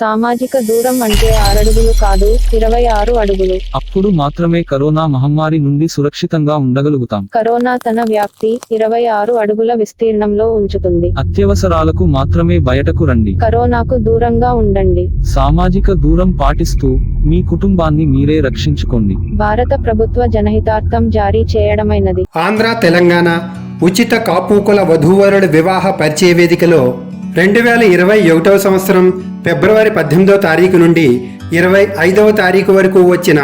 సామాజిక దూరం అంటే ఆరడుగులు కాదు ఇరవై ఆరు అడుగులు. అప్పుడు మాత్రమే కరోనా మహమ్మారి నుండి సురక్షితంగా ఉండగలుగుతాం. కరోనా తన వ్యాప్తి ఇరవై ఆరు అడుగుల విస్తీర్ణంలో ఉంచుతుంది. అత్యవసరాలకు మాత్రమే బయటకు రండి. కరోనాకు దూరంగా ఉండండి. సామాజిక దూరం పాటిస్తూ మీ కుటుంబాన్ని మీరే రక్షించుకోండి. భారత ప్రభుత్వ జనహితార్థం జారీ చేయడమైనది. ఆంధ్ర తెలంగాణ ఉచిత కాపూకుల వధూవరుల వివాహ పరిచయ వేదికలో రెండు వేల ఇరవై ఒకటవ సంవత్సరం ఫిబ్రవరి పద్దెనిమిదవ తారీఖు నుండి ఇరవై ఐదవ తారీఖు వరకు వచ్చిన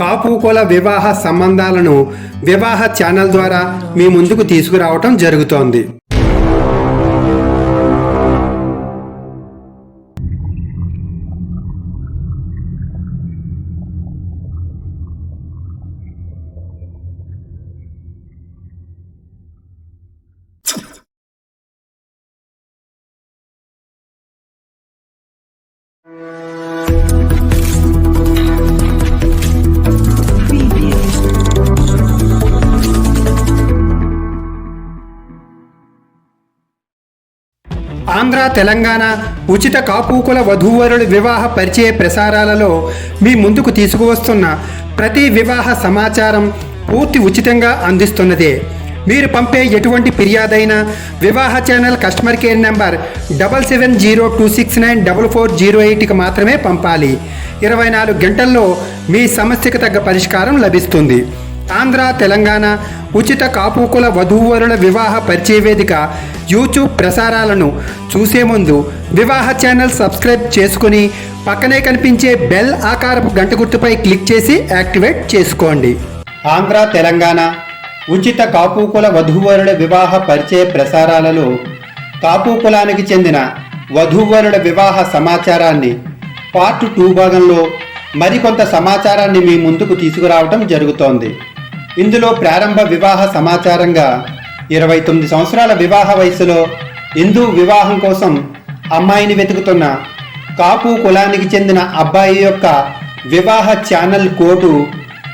కాపు కుల వివాహ సంబంధాలను వివాహ ఛానల్ ద్వారా మీ ముందుకు తీసుకురావటం జరుగుతోంది. తెలంగాణ ఉచిత కాపుకుల వధూవరుల వివాహ పరిచయ ప్రసారాలలో మీ ముందుకు తీసుకువస్తున్న ప్రతి వివాహ సమాచారం పూర్తి ఉచితంగా అందిస్తున్నదే. మీరు పంపే ఎటువంటి ఫిర్యాదైనా వివాహ channel customer care number double seven zero two six nine double four zero ఎయిట్కి మాత్రమే పంపాలి. ఇరవై నాలుగు గంటల్లో మీ సమస్యకు తగ్గ పరిష్కారం లభిస్తుంది. ఆంధ్ర తెలంగాణ ఉచిత కాపుకుల వధూవరుల వివాహ పరిచయ వేదిక యూట్యూబ్ ప్రసారాలను చూసే ముందు వివాహ ఛానల్ సబ్స్క్రైబ్ చేసుకుని పక్కనే కనిపించే బెల్ ఆకారపు గంట గుర్తుపై క్లిక్ చేసి యాక్టివేట్ చేసుకోండి. ఆంధ్ర తెలంగాణ ఉచిత కాపుకుల వధూవరుల వివాహ పరిచయ ప్రసారాలలో కాపు కులానికి చెందిన వధూవరుల వివాహ సమాచారాన్ని పార్ట్ టూ భాగంలో మరికొంత సమాచారాన్ని మీ ముందుకు తీసుకురావటం జరుగుతోంది. ఇందులో ప్రారంభ వివాహ సమాచారంగా ఇరవై తొమ్మిది సంవత్సరాల వివాహ వయసులో హిందూ వివాహం కోసం అమ్మాయిని వెతుకుతున్న కాపు కులానికి చెందిన అబ్బాయి యొక్క వివాహ ఛానల్ కోటు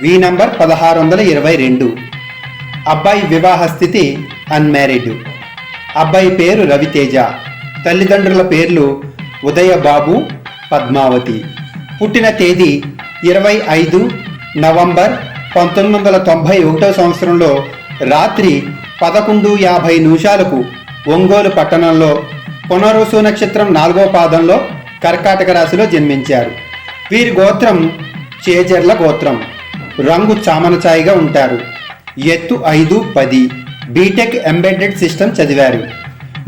వి నంబర్ పదహారు వందల ఇరవై రెండు. అబ్బాయి వివాహ స్థితి అన్మ్యారీడ్. అబ్బాయి పేరు రవితేజ. తల్లిదండ్రుల పేర్లు ఉదయ బాబు పద్మావతి. పుట్టిన తేదీ ఇరవై ఐదు నవంబర్ పంతొమ్మిది వందల తొంభై ఒకటో సంవత్సరంలో రాత్రి పదకొండు యాభై నిమిషాలకు ఒంగోలు పట్టణంలో పునరుసు నక్షత్రం నాలుగో పాదంలో కర్కాటక రాశిలో జన్మించారు. వీరి గోత్రం చేజర్ల గోత్రం. రంగు చామనచాయిగా ఉంటారు. ఎత్తు ఐదు పది. బీటెక్ ఎంబెడెడ్ సిస్టమ్ చదివారు.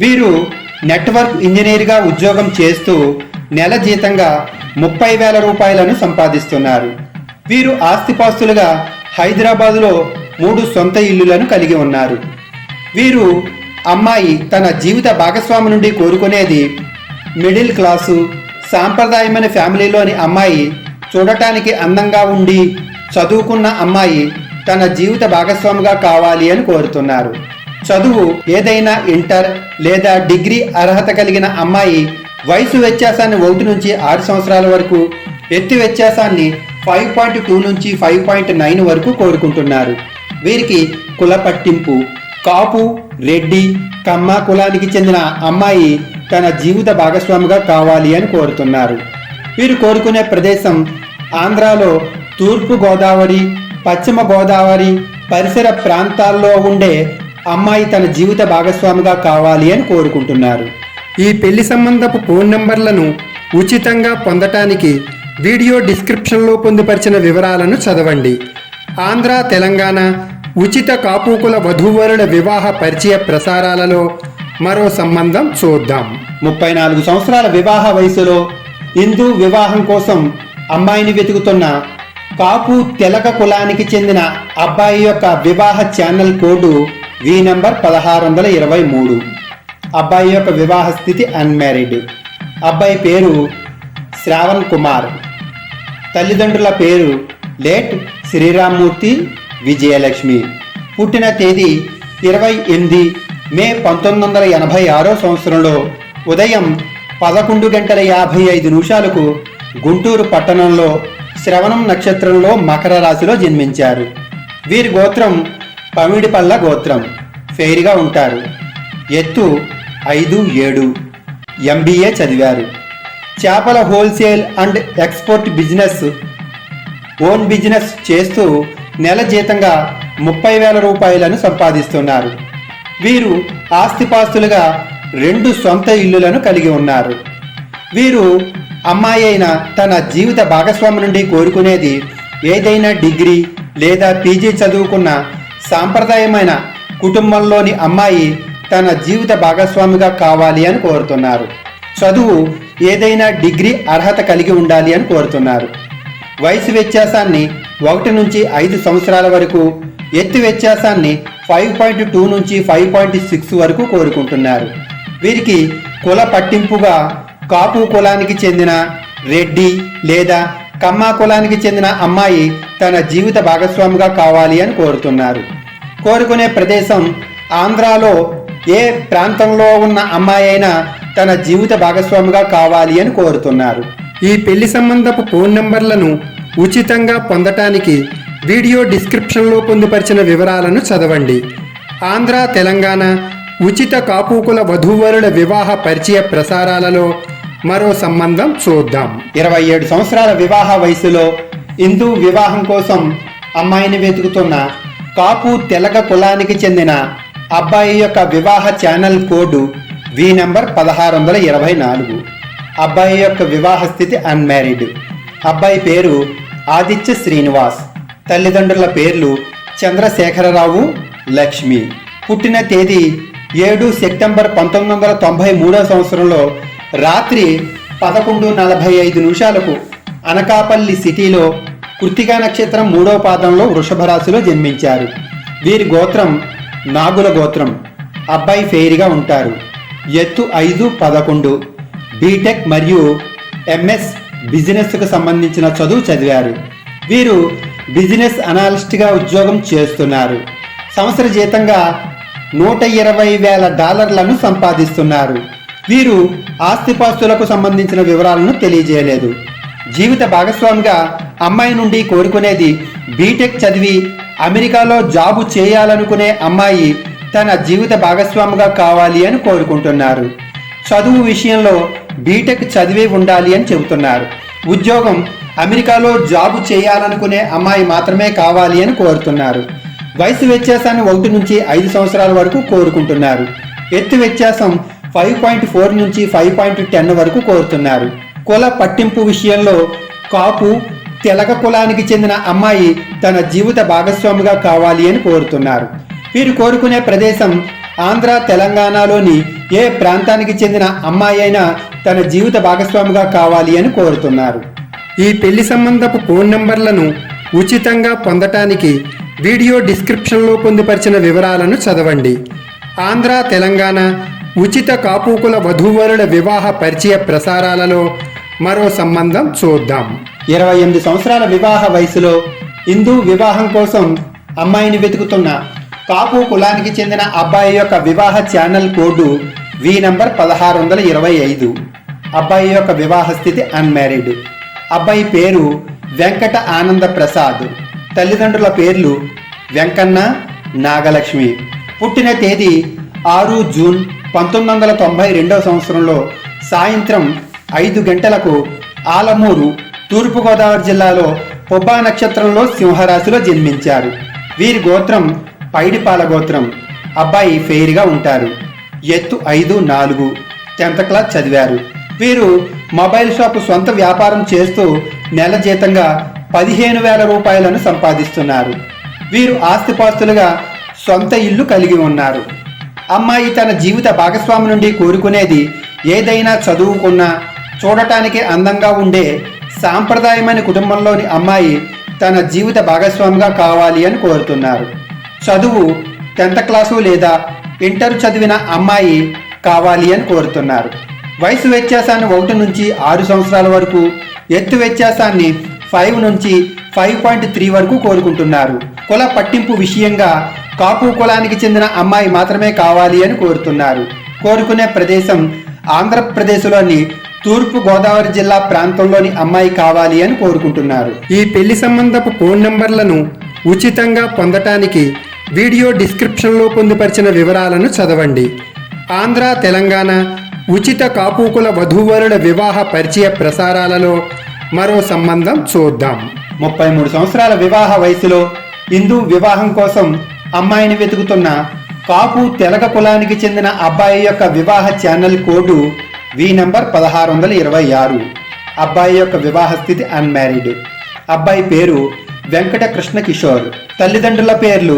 వీరు నెట్వర్క్ ఇంజనీర్గా ఉద్యోగం చేస్తూ నెల జీతంగా ముప్పై వేల రూపాయలను సంపాదిస్తున్నారు. వీరు ఆస్తిపాస్తులుగా హైదరాబాదులో మూడు సొంత ఇల్లులను కలిగి ఉన్నారు. వీరు అమ్మాయి తన జీవిత భాగస్వామి నుండి కోరుకునేది మిడిల్ క్లాసు సాంప్రదాయమైన ఫ్యామిలీలోని అమ్మాయి చూడటానికి అందంగా ఉండి చదువుకున్న అమ్మాయి తన జీవిత భాగస్వామిగా కావాలి అని కోరుతున్నారు. చదువు ఏదైనా ఇంటర్ లేదా డిగ్రీ అర్హత కలిగిన అమ్మాయి వయసు వ్యత్యాసాన్ని ఒకటి నుంచి ఆరు సంవత్సరాల వరకు ఎత్తు వ్యత్యాసాన్ని ఫైవ్ పాయింట్ టూ నుంచి ఫైవ్ పాయింట్ నైన్ వరకు కోరుకుంటున్నారు. వీరికి కుల పట్టింపు కాపు రెడ్డి కమ్మ కులానికి చెందిన అమ్మాయి తన జీవిత భాగస్వామిగా కావాలి అని కోరుతున్నారు. వీరు కోరుకునే ప్రదేశం ఆంధ్రాలో తూర్పు గోదావరి పశ్చిమ గోదావరి పరిసర ప్రాంతాల్లో ఉండే అమ్మాయి తన జీవిత భాగస్వామిగా కావాలి అని కోరుకుంటున్నారు. ఈ పెళ్ళి సంబంధపు ఫోన్ నంబర్లను ఉచితంగా పొందటానికి వీడియో డిస్క్రిప్షన్లో పొందుపరిచిన వివరాలను చదవండి. ఆంధ్ర తెలంగాణ ఉచిత కాపుకుల వధూవరుల వివాహ పరిచయ ప్రసారాలలో మరో సంబంధం చూద్దాం. ముప్పై నాలుగు సంవత్సరాల వివాహ వయసులో హిందూ వివాహం కోసం అమ్మాయిని వెతుకుతున్న కాపు తెలక కులానికి చెందిన అబ్బాయి యొక్క వివాహ ఛానల్ కోడ్ వి నంబర్ పదహారు వందల ఇరవై మూడు. అబ్బాయి యొక్క వివాహ స్థితి అన్మ్యారీడ్. అబ్బాయి పేరు శ్రావణ్ కుమార్. తల్లిదండ్రుల పేరు లేట్ శ్రీరామ్మూర్తి విజయలక్ష్మి. పుట్టిన తేదీ ఇరవై ఎనిమిది మే పంతొమ్మిది వందల ఎనభై ఆరో సంవత్సరంలో ఉదయం పదకొండు గంటల యాభై ఐదు నిమిషాలకు గుంటూరు పట్టణంలో శ్రవణం నక్షత్రంలో మకర రాశిలో జన్మించారు. వీరి గోత్రం పమిడిపల్ల గోత్రం. ఫెయిర్గా ఉంటారు. ఎత్తు ఐదు ఏడు. ఎంబీఏ చదివారు. చేపల wholesale and export business own business చేస్తూ నెల జీతంగా ముప్పై వేల రూపాయలను సంపాదిస్తున్నారు. వీరు ఆస్తిపాస్తులుగా రెండు సొంత ఇల్లులను కలిగి ఉన్నారు. వీరు అమ్మాయి అయిన తన జీవిత భాగస్వామి నుండి కోరుకునేది ఏదైనా డిగ్రీ లేదా పీజీ చదువుకున్న సాంప్రదాయమైన కుటుంబంలోని అమ్మాయి తన జీవిత భాగస్వామిగా కావాలి అని కోరుతున్నారు. చదువు ఏదైనా డిగ్రీ అర్హత కలిగి ఉండాలి అని కోరుతున్నారు. వయసు వ్యత్యాసాన్ని ఒకటి నుంచి ఐదు సంవత్సరాల వరకు ఎత్తు వ్యత్యాసాన్ని ఫైవ్ పాయింట్ టూ నుంచి ఫైవ్ పాయింట్ సిక్స్ వరకు కోరుకుంటున్నారు. వీరికి కుల పట్టింపుగా కాపు కులానికి చెందిన రెడ్డి లేదా కమ్మా కులానికి చెందిన అమ్మాయి తన జీవిత భాగస్వామిగా కావాలి అని కోరుతున్నారు. కోరుకునే ప్రదేశం ఆంధ్రాలో ఏ ప్రాంతంలో ఉన్న అమ్మాయి అయినా తన జీవిత భాగస్వామిగా కావాలి అని కోరుతున్నారు. ఈ పెళ్ళి సంబంధపు ఫోన్ నంబర్లను ఉచితంగా పొందటానికి వీడియో డిస్క్రిప్షన్లో పొందుపరిచిన వివరాలను చదవండి. ఆంధ్ర తెలంగాణ ఉచిత కాపుకుల వధూవరుల వివాహ పరిచయ ప్రసారాలలో మరో సంబంధం చూద్దాం. ఇరవై ఏడు సంవత్సరాల వివాహ వయసులో హిందూ వివాహం కోసం అమ్మాయిని వెతుకుతున్న కాపు తెలగ కులానికి చెందిన అబ్బాయి యొక్క వివాహ ఛానల్ కోడ్ వి నంబర్ పదహారు వందల ఇరవై నాలుగు. అబ్బాయి యొక్క వివాహ స్థితి అన్మ్యారీడ్. అబ్బాయి పేరు ఆదిత్య శ్రీనివాస్. తల్లిదండ్రుల పేర్లు చంద్రశేఖరరావు లక్ష్మి. పుట్టిన తేదీ ఏడు సెప్టెంబర్ పంతొమ్మిది వందల తొంభై మూడో సంవత్సరంలో రాత్రి పదకొండు నలభై ఐదు నిమిషాలకు అనకాపల్లి సిటీలో కృత్తికా నక్షత్రం మూడో పాదంలో వృషభ రాశిలో జన్మించారు. వీరి గోత్రం నాగుల గోత్రం. అబ్బాయి ఫెయిర్గా ఉంటారు. ఎత్తు ఐదు పదకొండు. బీటెక్ మరియు ఎంఎస్ బిజినెస్కు సంబంధించిన చదువు చదివారు. వీరు బిజినెస్ అనాలిస్ట్గా ఉద్యోగం చేస్తున్నారు. సంవత్సర జీతంగా నూట ఇరవై వేల డాలర్లను సంపాదిస్తున్నారు. వీరు ఆస్తిపాస్తులకు సంబంధించిన వివరాలను తెలియజేయలేదు. జీవిత భాగస్వామిగా అమ్మాయి నుండి కోరుకునేది బీటెక్ చదివి అమెరికాలో జాబు చేయాలనుకునే అమ్మాయి తన జీవిత భాగస్వామిగా కావాలి అని కోరుకుంటున్నారు. చదువు విషయంలో బీటెక్ చదివే ఉండాలి అని చెబుతున్నారు. ఉద్యోగం అమెరికాలో జాబు చేయాలనుకునే అమ్మాయి మాత్రమే కావాలి అని కోరుతున్నారు. వయసు వ్యత్యాసాన్ని ఒకటి నుంచి ఐదు సంవత్సరాల వరకు కోరుకుంటున్నారు. ఎత్తు వ్యత్యాసం ఫైవ్ పాయింట్ ఫోర్ నుంచి ఫైవ్ పాయింట్ టెన్ వరకు కోరుతున్నారు. కుల పట్టింపు విషయంలో కాపు తెలగ కులానికి చెందిన అమ్మాయి తన జీవిత భాగస్వామిగా కావాలి అని కోరుతున్నారు. వీరు కోరుకునే ప్రదేశం ఆంధ్ర తెలంగాణలోని ఏ ప్రాంతానికి చెందిన అమ్మాయి అయినా తన జీవిత భాగస్వామిగా కావాలి అని కోరుతున్నారు. ఈ పెళ్ళి సంబంధపు ఫోన్ నంబర్లను ఉచితంగా పొందటానికి వీడియో డిస్క్రిప్షన్లో పొందుపరిచిన వివరాలను చదవండి. ఆంధ్ర తెలంగాణ ఉచిత కాపుకుల వధూవరుల వివాహ పరిచయ ప్రసారాలలో మరో సంబంధం చూద్దాం. ఇరవై ఎనిమిది సంవత్సరాల వివాహ వయసులో హిందూ వివాహం కోసం అమ్మాయిని వెతుకుతున్న కాపు కులానికి చెందిన అబ్బాయి యొక్క వివాహ ఛానల్ కోడ్ వి నంబర్ పదహారు వందల ఇరవై ఐదు. అబ్బాయి యొక్క వివాహ స్థితి అన్మ్యారీడ్ అబ్బాయి పేరు వెంకట ఆనంద ప్రసాద్. తల్లిదండ్రుల పేర్లు వెంకన్న నాగలక్ష్మి. పుట్టిన తేదీ ఆరు జూన్ పంతొమ్మిది వందల తొంభై రెండవ సంవత్సరంలో సాయంత్రం ఐదు గంటలకు ఆలమూరు తూర్పుగోదావరి జిల్లాలో పొబ్బా నక్షత్రంలో సింహరాశిలో జన్మించారు. వీరి గోత్రం పైడిపాల గోత్రం అబ్బాయి ఫెయిర్గా ఉంటారు. ఎత్తు ఐదు నాలుగు. టెన్త్ క్లాస్ చదివారు. వీరు మొబైల్ షాపు సొంత వ్యాపారం చేస్తూ నెల జీతంగా పదిహేను వేల రూపాయలను సంపాదిస్తున్నారు. వీరు ఆస్తిపాస్తులుగా సొంత ఇల్లు కలిగి ఉన్నారు. అమ్మాయి తన జీవిత భాగస్వామి నుండి కోరుకునేది ఏదైనా చదువుకున్నా చూడటానికి అందంగా ఉండే సాంప్రదాయమైన కుటుంబంలోని అమ్మాయి తన జీవిత భాగస్వామిగా కావాలి అని కోరుతున్నారు. చదువు టెన్త్ క్లాసు లేదా ఇంటర్ చదివిన అమ్మాయి కావాలి అని కోరుతున్నారు. వయసు వ్యత్యాసాన్ని ఒకటి నుంచి ఆరు సంవత్సరాల వరకు ఎత్తు వ్యత్యాసాన్ని ఫైవ్ నుంచి ఫైవ్ పాయింట్ త్రీ వరకు కోరుకుంటున్నారు. కుల పట్టింపు విషయంగా కాపు కులానికి చెందిన అమ్మాయి మాత్రమే కావాలి అని కోరుతున్నారు. కోరుకునే ప్రదేశం ఆంధ్రప్రదేశ్లోని తూర్పు గోదావరి జిల్లా ప్రాంతంలోని అమ్మాయి కావాలి అని కోరుకుంటున్నారు. ఈ పెళ్ళి సంబంధపు ఫోన్ నంబర్లను ఉచితంగా పొందటానికి వీడియో డిస్క్రిప్షన్లో పొందుపరిచిన వివరాలను చదవండి. ఆంధ్ర తెలంగాణ ఉచిత కాపుకుల వధూవరుల వివాహ పరిచయ ప్రసారాలలో మరో సంబంధం చూద్దాం. ముప్పై మూడు సంవత్సరాల వివాహ వయసులో హిందూ వివాహం కోసం అమ్మాయిని వెతుకుతున్న కాపు తెలగ కులానికి చెందిన అబ్బాయి యొక్క వివాహ ఛానల్ కోడు వి నంబర్ పదహారు వందల ఇరవై ఆరు. అబ్బాయి యొక్క వివాహ స్థితి అన్మ్యారీడ్. అబ్బాయి పేరు వెంకట కృష్ణ కిషోర్ తల్లిదండ్రుల పేర్లు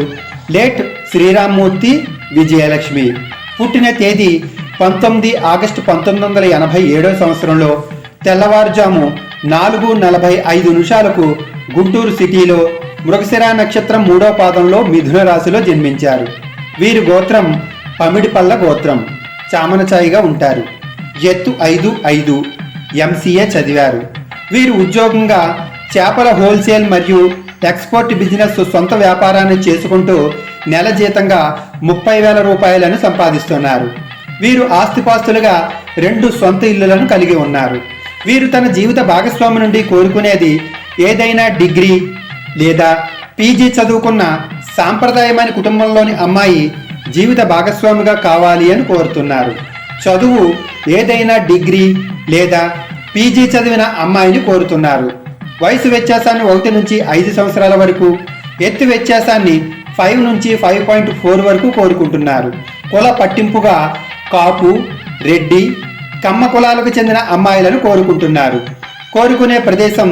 లేట్ శ్రీరామ్మూర్తి విజయలక్ష్మి. పుట్టిన తేదీ పంతొమ్మిది ఆగస్టు పంతొమ్మిది వందల ఎనభై ఏడో సంవత్సరంలో తెల్లవారుజాము నాలుగు నలభై ఐదు నిమిషాలకు గుంటూరు సిటీలో మృగశిరా నక్షత్రం మూడో పాదంలో మిథున రాశిలో జన్మించారు. వీరి గోత్రం పమిడిపల్ల గోత్రం. చామనచాయిగా ఉంటారు. ఎత్తు ఐదు ఐదు. ఎంసీఏ చదివారు. వీరు ఉద్యోగంగా చేపల హోల్సేల్ మరియు ఎక్స్పోర్ట్ బిజినెస్ సొంత వ్యాపారాన్ని చేసుకుంటూ నెల జీతంగా ముప్పై వేల రూపాయలను సంపాదిస్తున్నారు. వీరు ఆస్తిపాస్తులుగా రెండు సొంత ఇల్లులను కలిగి ఉన్నారు. వీరు తన జీవిత భాగస్వామి నుండి కోరుకునేది ఏదైనా డిగ్రీ లేదా పీజీ చదువుకున్న సాంప్రదాయమైన కుటుంబంలోని అమ్మాయి జీవిత భాగస్వామిగా కావాలి అని కోరుతున్నారు. చదువు ఏదైనా డిగ్రీ లేదా పీజీ చదివిన అమ్మాయిని కోరుతున్నారు. వయసు వ్యత్యాసాన్ని ఒకటి నుంచి ఐదు సంవత్సరాల వరకు ఎత్తు వ్యత్యాసాన్ని ఫైవ్ నుంచి ఫైవ్ పాయింట్ ఫోర్ వరకు కోరుకుంటున్నారు. కుల పట్టింపుగా కాపు రెడ్డి కమ్మ కులాలకు చెందిన అమ్మాయిలను కోరుకుంటున్నారు. కోరుకునే ప్రదేశం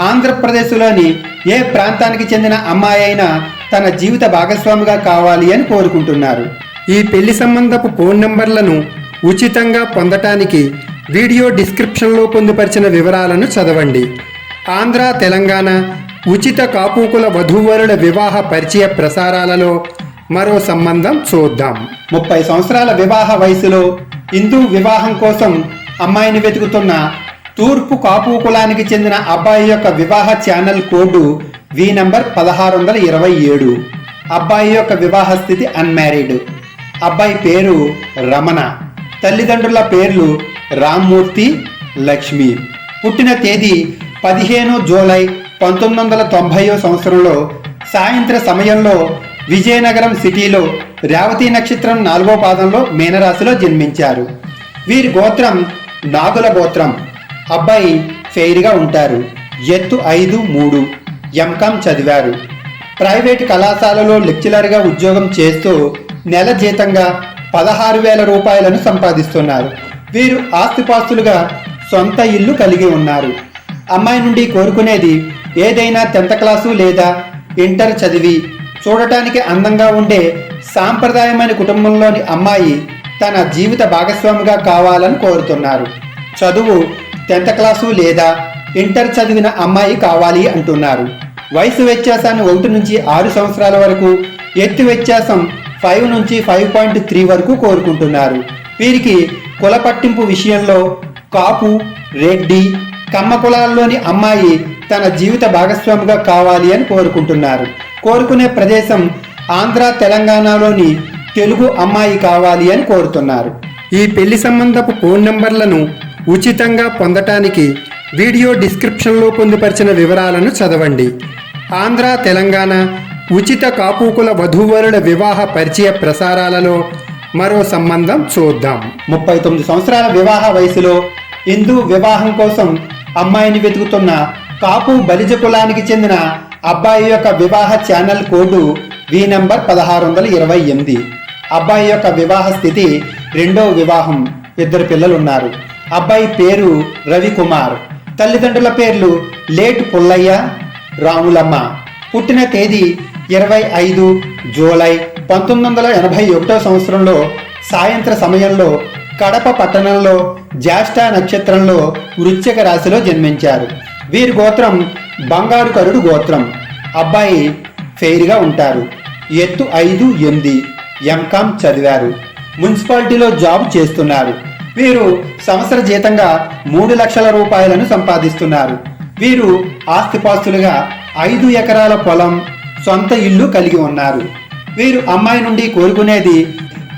ఆంధ్రప్రదేశ్లోని ఏ ప్రాంతానికి చెందిన అమ్మాయి అయినా తన జీవిత భాగస్వామిగా కావాలి అని కోరుకుంటున్నారు. ఈ పెళ్ళి సంబంధపు ఫోన్ నంబర్లను ఉచితంగా పొందటానికి వీడియో డిస్క్రిప్షన్లో పొందుపరిచిన వివరాలను చదవండి. ఆంధ్ర తెలంగాణ ఉచిత కాపుకుల వధూవరుల వివాహ పరిచయ ప్రసారాలలో మరో సంబంధం చూద్దాం. ముప్పై సంవత్సరాల వివాహ వయసులో హిందూ వివాహం కోసం అమ్మాయిని వెతుకుతున్న తూర్పు కాపు కులానికి చెందిన అబ్బాయి యొక్క వివాహ ఛానల్ కోడ్ వి నంబర్ పదహారు వందల ఇరవై ఏడు. అబ్బాయి యొక్క వివాహ స్థితి అన్మ్యారీడ్. అబ్బాయి పేరు రమణ. తల్లిదండ్రుల పేర్లు రామ్మూర్తి లక్ష్మి. పుట్టిన తేదీ పదిహేను జూలై పంతొమ్మిది వందల తొంభైయో సంవత్సరంలో సాయంత్ర సమయంలో విజయనగరం సిటీలో రేవతి నక్షత్రం నాలుగో పాదంలో మీనరాశిలో జన్మించారు. వీరి గోత్రం నాగుల గోత్రం. అబ్బాయి ఫెయిర్గా ఉంటారు. ఎత్తు ఐదు మూడు. ఎంకామ్ చదివారు. ప్రైవేట్ కళాశాలలో లెక్చరర్గా ఉద్యోగం చేస్తూ నెల జీతంగా పదహారు వేల రూపాయలను సంపాదిస్తున్నారు. వీరు ఆస్తిపాస్తులుగా సొంత ఇల్లు కలిగి ఉన్నారు. అమ్మాయి నుండి కోరుకునేది ఏదైనా టెన్త్ క్లాసు లేదా ఇంటర్ చదివి చూడటానికి అందంగా ఉండే సాంప్రదాయమైన కుటుంబంలోని అమ్మాయి తన జీవిత భాగస్వామిగా కావాలని కోరుతున్నారు. చదువు టెన్త్ క్లాసు లేదా ఇంటర్ చదివిన అమ్మాయి కావాలి అంటున్నారు. వయసు వ్యత్యాసాన్ని ఒకటి నుంచి ఆరు సంవత్సరాల వరకు ఎత్తు వ్యత్యాసం ఫైవ్ నుంచి ఫైవ్ పాయింట్ త్రీ వరకు కోరుకుంటున్నారు. వీరికి కుల పట్టింపు విషయంలో కాపు రెడ్డి కమ్మ కులాల్లోని అమ్మాయి తన జీవిత భాగస్వామిగా కావాలి అని కోరుకుంటున్నారు. కోరుకునే ప్రదేశం ఆంధ్ర తెలంగాణలోని తెలుగు అమ్మాయి కావాలి అని కోరుతున్నారు. ఈ పెళ్ళి సంబంధపు ఫోన్ నంబర్లను ఉచితంగా పొందటానికి వీడియో డిస్క్రిప్షన్లో పొందుపరిచిన వివరాలను చదవండి. ఆంధ్ర తెలంగాణ ఉచిత కాపుకుల వధూవరుల వివాహ పరిచయ ప్రసారాలలో మరో సంబంధం చూద్దాం. ముప్పై తొమ్మిది సంవత్సరాల వివాహ వయసులో హిందూ వివాహం కోసం అమ్మాయిని వెతుకుతున్న కాపు బలిజ కులానికి చెందిన అబ్బాయి యొక్క వివాహ ఛానల్ కోడ్ వి నంబర్ పదహారు వందల ఇరవై ఎనిమిది. అబ్బాయి యొక్క వివాహ స్థితి రెండో వివాహం ఇద్దరు పిల్లలు ఉన్నారు అబ్బాయి పేరు రవికుమార్. తల్లిదండ్రుల పేర్లు లేట్ పుల్లయ్య రాములమ్మ. పుట్టిన తేదీ ఇరవై ఐదు జూలై పంతొమ్మిది వందల ఎనభై ఒకటో సంవత్సరంలో సాయంత్ర సమయంలో కడప పట్టణంలో జ్యేష్ఠ నక్షత్రంలో వృశ్చిక రాశిలో జన్మించారు. వీరి గోత్రం బంగారు కరుడు గోత్రం. అబ్బాయి ఫెయిర్గా ఉంటారు. ఎత్తు ఐదు ఎనిమిది. ఎంకామ్ చదివారు. మున్సిపాలిటీలో జాబ్ చేస్తున్నారు. వీరు సంవత్సర జీతంగా మూడు లక్షల రూపాయలను సంపాదిస్తున్నారు. వీరు ఆస్తిపాస్తులుగా ఐదు ఎకరాల పొలం సొంత ఇల్లు కలిగి ఉన్నారు. వీరు అమ్మాయి నుండి కోరుకునేది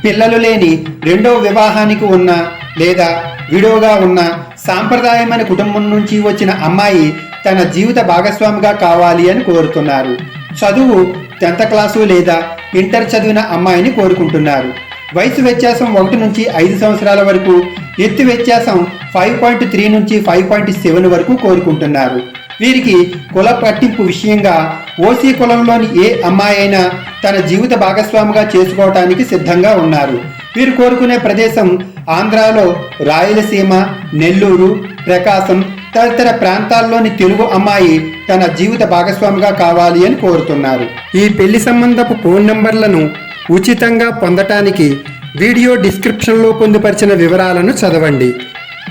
పిల్లలు లేని రెండో వివాహానికి ఉన్న లేదా విడోగా ఉన్న సాంప్రదాయమైన కుటుంబం నుంచి వచ్చిన అమ్మాయి తన జీవిత భాగస్వామిగా కావాలి అని కోరుతున్నారు. చదువు టెన్త్ క్లాసు లేదా ఇంటర్ చదివిన అమ్మాయిని కోరుకుంటున్నారు. వయసు వ్యత్యాసం ఒకటి నుంచి ఐదు సంవత్సరాల వరకు ఎత్తు వ్యత్యాసం ఫైవ్ పాయింట్ త్రీ నుంచి ఫైవ్ పాయింట్ సెవెన్ వరకు కోరుకుంటున్నారు. వీరికి కుల పట్టింపు విషయంగా ఓసీ కులంలోని ఏ అమ్మాయి అయినా తన జీవిత భాగస్వామిగా చేసుకోవటానికి సిద్ధంగా ఉన్నారు. వీరు కోరుకునే ప్రదేశం ఆంధ్రాలో రాయలసీమ నెల్లూరు ప్రకాశం తదితర ప్రాంతాల్లోని తెలుగు అమ్మాయి తన జీవిత భాగస్వామిగా కావాలి అని కోరుతున్నారు. ఈ పెళ్ళి సంబంధపు ఫోన్ నంబర్లను ఉచితంగా పొందటానికి వీడియో డిస్క్రిప్షన్లో పొందుపరిచిన వివరాలను చదవండి.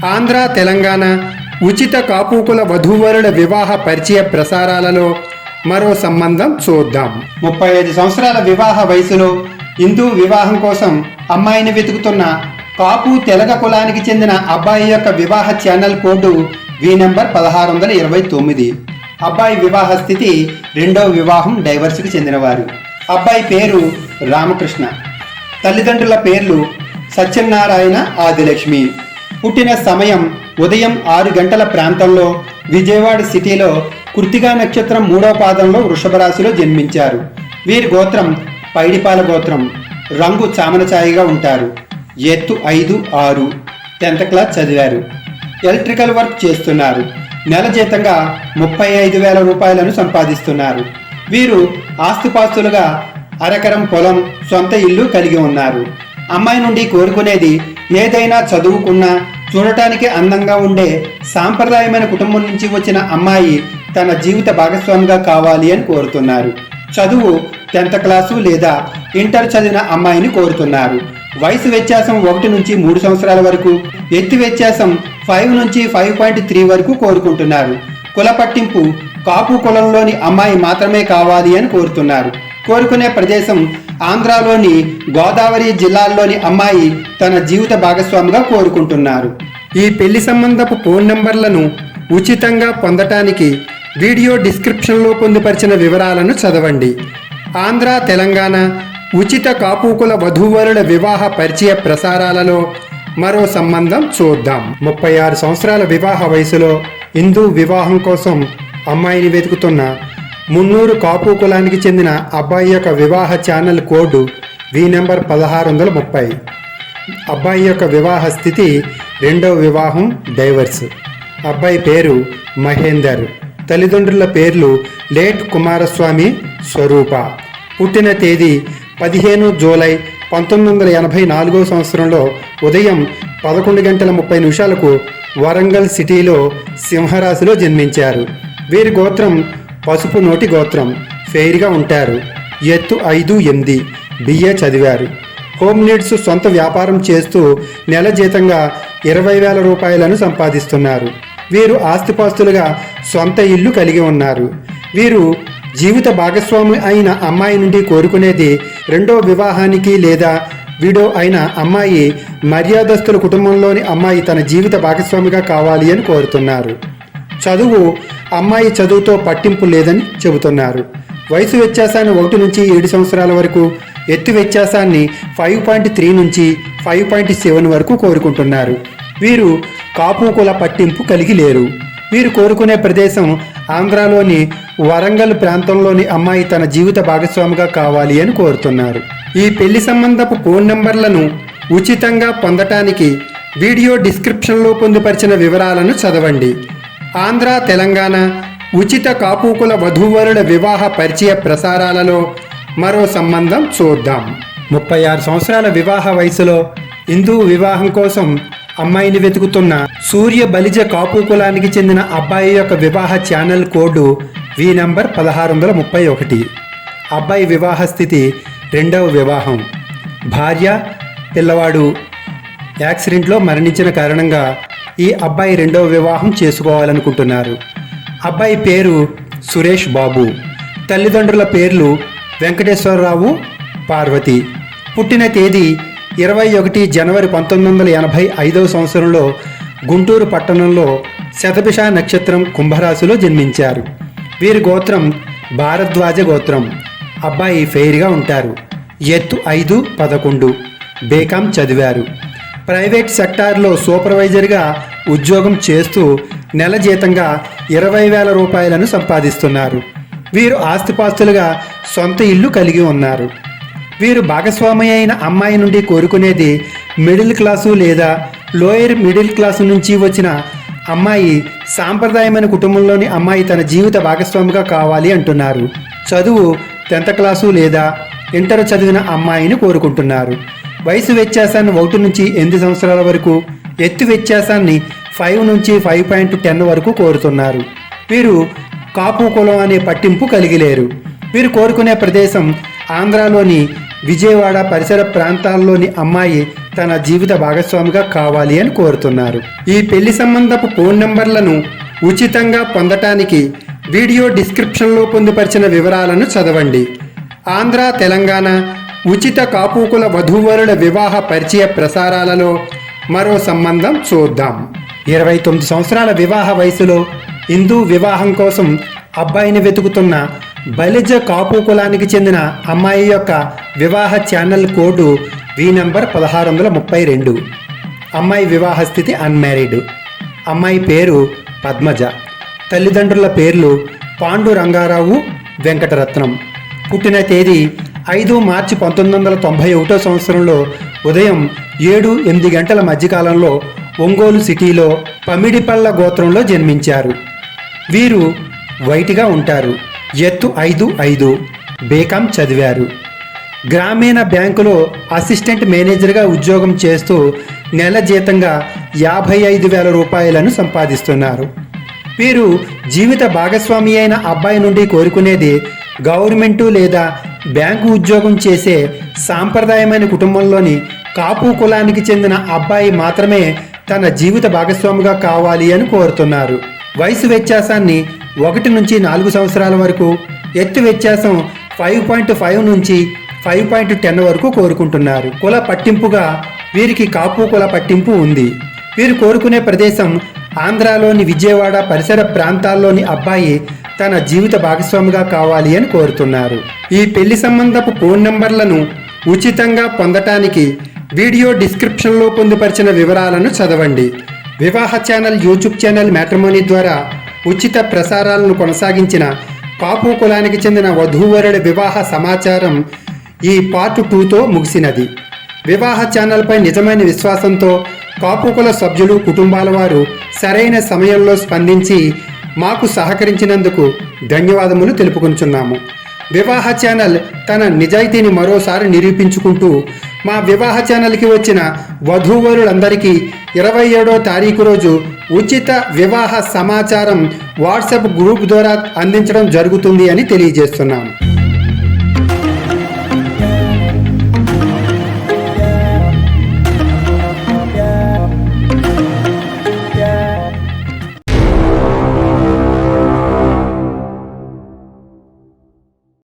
ఆంధ్ర తెలంగాణ ఉచిత కాపుకుల వధూవరుల వివాహ పరిచయ ప్రసారాలలో మరో సంబంధం చూద్దాం. ముప్పై ఐదు సంవత్సరాల వివాహ వయసులో హిందూ వివాహం కోసం అమ్మాయిని వెతుకుతున్న కాపు తెలగ కులానికి చెందిన అబ్బాయి యొక్క వివాహ ఛానల్ కోడ్ వి నెంబర్ పదహారు వందల ఇరవై తొమ్మిది. అబ్బాయి వివాహ స్థితి రెండో వివాహం డైవర్స్కి చెందినవారు. అబ్బాయి పేరు రామకృష్ణ. తల్లిదండ్రుల పేర్లు సత్యనారాయణ ఆదిలక్ష్మి. పుట్టిన సమయం ఉదయం ఆరు గంటల ప్రాంతంలో విజయవాడ సిటీలో కృతిగా నక్షత్రం మూడో పాదంలో వృషభ రాశిలో జన్మించారు. వీరి గోత్రం పైడిపాల గోత్రం. రంగు చామనచాయిగా ఉంటారు. ఎత్తు ఐదు ఆరు. టెన్త్ క్లాస్ చదివారు. ఎలక్ట్రికల్ వర్క్ చేస్తున్నారు. నెల జీతంగా ముప్పై ఐదు వేల రూపాయలను సంపాదిస్తున్నారు. వీరు ఆస్తిపాస్తులుగా అరకరం పొలం సొంత ఇల్లు కలిగి ఉన్నారు. అమ్మాయి నుండి కోరుకునేది ఏదైనా చదువుకున్నా చూడటానికి అందంగా ఉండే సాంప్రదాయమైన కుటుంబం నుంచి వచ్చిన అమ్మాయి తన జీవిత భాగస్వామిగా కావాలి అని కోరుతున్నారు. చదువు టెన్త్ క్లాసు లేదా ఇంటర్ చదివిన అమ్మాయిని కోరుతున్నారు. వయసు వ్యత్యాసం ఒకటి నుంచి మూడు సంవత్సరాల వరకు ఎత్తు వ్యత్యాసం ఫైవ్ నుంచి ఫైవ్ పాయింట్ త్రీ వరకు కోరుకుంటున్నారు. కుల పట్టింపు కాపు కులంలోని అమ్మాయి మాత్రమే కావాలి అని కోరుతున్నారు. కోరుకునే ప్రదేశం ఆంధ్రాలోని గోదావరి జిల్లాల్లోని అమ్మాయి తన జీవిత భాగస్వామిగా కోరుకుంటున్నారు. ఈ పెళ్ళి సంబంధపు ఫోన్ నంబర్లను ఉచితంగా పొందటానికి వీడియో డిస్క్రిప్షన్లో పొందుపరిచిన వివరాలను చదవండి. ఆంధ్ర తెలంగాణ ఉచిత కాపుకుల వధూవరుల వివాహ పరిచయ ప్రసారాలలో మరో సంబంధం చూద్దాం. ముప్పై ఆరు సంవత్సరాల వివాహ వయసులో హిందూ వివాహం కోసం అమ్మాయిని వెతుకుతున్న మున్నూరు కాపు కులానికి చెందిన అబ్బాయి యొక్క వివాహ ఛానల్ కోడ్ వి నెంబర్ పదహారు వందల ముప్పై. అబ్బాయి యొక్క వివాహ స్థితి రెండవ వివాహం డైవర్స్. అబ్బాయి పేరు మహేందర్. తల్లిదండ్రుల పేర్లు లేట్ కుమారస్వామి స్వరూప. పుట్టిన తేదీ పదిహేను జూలై పంతొమ్మిది వందల ఎనభై నాలుగో సంవత్సరంలో ఉదయం పదకొండు గంటల ముప్పై నిమిషాలకు వరంగల్ సిటీలో సింహరాశిలో జన్మించారు. వీరి గోత్రం పసుపు నోటి గోత్రం ఫెయిర్గా ఉంటారు. ఎత్తు ఐదు ఎనిమిది బిఏ చదివారు. హోమ్ నీడ్స్ సొంత వ్యాపారం చేస్తూ నెల జీతంగా ఇరవై వేల రూపాయలను సంపాదిస్తున్నారు. వీరు ఆస్తిపాస్తులుగా సొంత ఇల్లు కలిగి ఉన్నారు. వీరు జీవిత భాగస్వామి అయిన అమ్మాయి నుండి కోరుకునేది రెండో వివాహానికి లేదా విడో అయిన అమ్మాయి మర్యాదస్తుల కుటుంబంలోని అమ్మాయి తన జీవిత భాగస్వామిగా కావాలి అని కోరుతున్నారు. చదువు అమ్మాయి చదువుతో పట్టింపు లేదని చెబుతున్నారు. వయసు వ్యత్యాసాన్ని ఒకటి నుంచి ఏడు సంవత్సరాల వరకు ఎత్తు వ్యత్యాసాన్ని ఫైవ్ పాయింట్ త్రీ నుంచి ఫైవ్ పాయింట్ సెవెన్ వరకు కోరుకుంటున్నారు. వీరు కాపు కుల పట్టింపు కలిగి లేరు. వీరు కోరుకునే ప్రదేశం ఆంధ్రాలోని వరంగల్ ప్రాంతంలోని అమ్మాయి తన జీవిత భాగస్వామిగా కావాలి అని కోరుతున్నారు. ఈ పెళ్ళి సంబంధపు ఫోన్ నంబర్లను ఉచితంగా పొందటానికి వీడియో డిస్క్రిప్షన్లో పొందుపరిచిన వివరాలను చదవండి. ఆంధ్ర తెలంగాణ ఉచిత కాపుకుల వధూవరుల వివాహ పరిచయ ప్రసారాలలో మరో సంబంధం చూద్దాం. ముప్పై ఆరు సంవత్సరాల వివాహ వయసులో హిందూ వివాహం కోసం అమ్మాయిని వెతుకుతున్న సూర్య బలిజ కాపు కులానికి చెందిన అబ్బాయి యొక్క వివాహ ఛానల్ కోడ్ వి నంబర్ పదహారు వందల ముప్పై ఒకటి. అబ్బాయి వివాహ స్థితి రెండవ వివాహం. భార్య పిల్లవాడు యాక్సిడెంట్లో మరణించిన కారణంగా ఈ అబ్బాయి రెండవ వివాహం చేసుకోవాలనుకుంటున్నారు. అబ్బాయి పేరు సురేష్ బాబు. తల్లిదండ్రుల పేర్లు వెంకటేశ్వరరావు పార్వతి. పుట్టిన తేదీ ఇరవై ఒకటి జనవరి పంతొమ్మిది వందల ఎనభై ఐదవ సంవత్సరంలో గుంటూరు పట్టణంలో శతభిష నక్షత్రం కుంభరాశిలో జన్మించారు. వీరి గోత్రం భారద్వాజ గోత్రం. అబ్బాయి ఫెయిర్గా ఉంటారు. ఎత్తు ఐదు పదకొండు. బేకాం చదివారు. ప్రైవేట్ సెక్టార్లో సూపర్వైజర్గా ఉద్యోగం చేస్తూ నెల జీతంగా ఇరవై వేల రూపాయలను సంపాదిస్తున్నారు. వీరు ఆస్తిపాస్తులుగా సొంత ఇల్లు కలిగి ఉన్నారు. వీరు భాగస్వామి అయిన అమ్మాయి నుండి కోరుకునేది మిడిల్ క్లాసు లేదా లోయర్ మిడిల్ క్లాసు నుంచి వచ్చిన అమ్మాయి సాంప్రదాయమైన కుటుంబంలోని అమ్మాయి తన జీవిత భాగస్వామిగా కావాలి అంటున్నారు. చదువు టెన్త్ క్లాసు లేదా ఇంటర్ చదివిన అమ్మాయిని కోరుకుంటున్నారు. వయసు వ్యత్యాసాన్ని ఒకటి నుంచి ఎనిమిది సంవత్సరాల వరకు ఎత్తు వ్యత్యాసాన్ని ఫైవ్ నుంచి ఫైవ్ పాయింట్ టెన్ వరకు కోరుతున్నారు. వీరు కాపు కులం అనే పట్టింపు కలిగి లేరు వీరు కోరుకునే ప్రదేశం ఆంధ్రాలోని విజయవాడ పరిసర ప్రాంతాల్లోని అమ్మాయి తన జీవిత భాగస్వామిగా కావాలి అని కోరుతున్నారు. ఈ పెళ్ళి సంబంధపు ఫోన్ నంబర్లను ఉచితంగా పొందటానికి వీడియో డిస్క్రిప్షన్లో పొందుపరిచిన వివరాలను చదవండి. ఆంధ్ర తెలంగాణ ఉచిత కాపుకుల వధూవరుల వివాహ పరిచయ ప్రసారాలలో మరో సంబంధం చూద్దాం. ఇరవై తొమ్మిది సంవత్సరాల వివాహ వయసులో హిందూ వివాహం కోసం అబ్బాయిని వెతుకుతున్న బలిజ కాపు కులానికి చెందిన అమ్మాయి యొక్క వివాహ ఛానల్ కోడ్ వి నంబర్ పదహారు వందల ముప్పై రెండు. అమ్మాయి వివాహ స్థితి అన్మ్యారీడ్ అమ్మాయి పేరు పద్మజ. తల్లిదండ్రుల పేర్లు పాండు రంగారావు వెంకటరత్నం. పుట్టిన తేదీ ఐదు మార్చి పంతొమ్మిది వందల తొంభై ఒకటో సంవత్సరంలో ఉదయం ఏడు ఎనిమిది గంటల మధ్యకాలంలో ఒంగోలు సిటీలో పమిడిపల్ల గోత్రంలో జన్మించారు. వీరు వైట్గా ఉంటారు. ఎత్తు ఐదు ఐదు. బేకాం చదివారు. గ్రామీణ బ్యాంకులో అసిస్టెంట్ మేనేజర్గా ఉద్యోగం చేస్తూ నెల జీతంగా యాభై ఐదు వేల రూపాయలను సంపాదిస్తున్నారు. వీరు జీవిత భాగస్వామి అయిన అబ్బాయి నుండి కోరుకునేది గవర్నమెంటు లేదా బ్యాంకు ఉద్యోగం చేసే సాంప్రదాయమైన కుటుంబంలోని కాపు కులానికి చెందిన అబ్బాయి మాత్రమే తన జీవిత భాగస్వామిగా కావాలి అని కోరుతున్నారు. వయసు వ్యత్యాసాన్ని ఒకటి నుంచి నాలుగు సంవత్సరాల వరకు ఎత్తు వ్యత్యాసం ఫైవ్ పాయింట్ ఫైవ్ నుంచి ఫైవ్ పాయింట్ టెన్ వరకు కోరుకుంటున్నారు. కుల పట్టింపుగా వీరికి కాపు కుల పట్టింపు ఉంది. వీరు కోరుకునే ప్రదేశం ఆంధ్రాలోని విజయవాడ పరిసర ప్రాంతాల్లోని అబ్బాయి తన జీవిత భాగస్వామిగా కావాలి అని కోరుతున్నారు. ఈ పెళ్ళి సంబంధపు ఫోన్ నంబర్లను ఉచితంగా పొందటానికి వీడియో డిస్క్రిప్షన్లో పొందుపరిచిన వివరాలను చదవండి. వివాహ ఛానల్ యూట్యూబ్ ఛానల్ మ్యాట్రిమోనీ ద్వారా ఉచిత ప్రసారాలను కొనసాగించిన కాపు కులానికి చెందిన వధూవరుడి వివాహ సమాచారం ఈ పార్ట్ టూతో ముగిసినది. వివాహ ఛానల్పై నిజమైన విశ్వాసంతో కాపుకుల సభ్యులు కుటుంబాల వారు సరైన సమయంలో స్పందించి మాకు సహకరించినందుకు ధన్యవాదములు తెలుపుకుంటున్నాము వివాహ ఛానల్ తన నిజాయితీని మరోసారి నిరూపించుకుంటూ మా వివాహ ఛానల్కి వచ్చిన వధూవరులందరికీ ఇరవై ఏడో తారీఖు రోజు ఉచిత వివాహ సమాచారం వాట్సాప్ గ్రూప్ ద్వారా అందించడం జరుగుతుంది అని తెలియజేస్తున్నాం.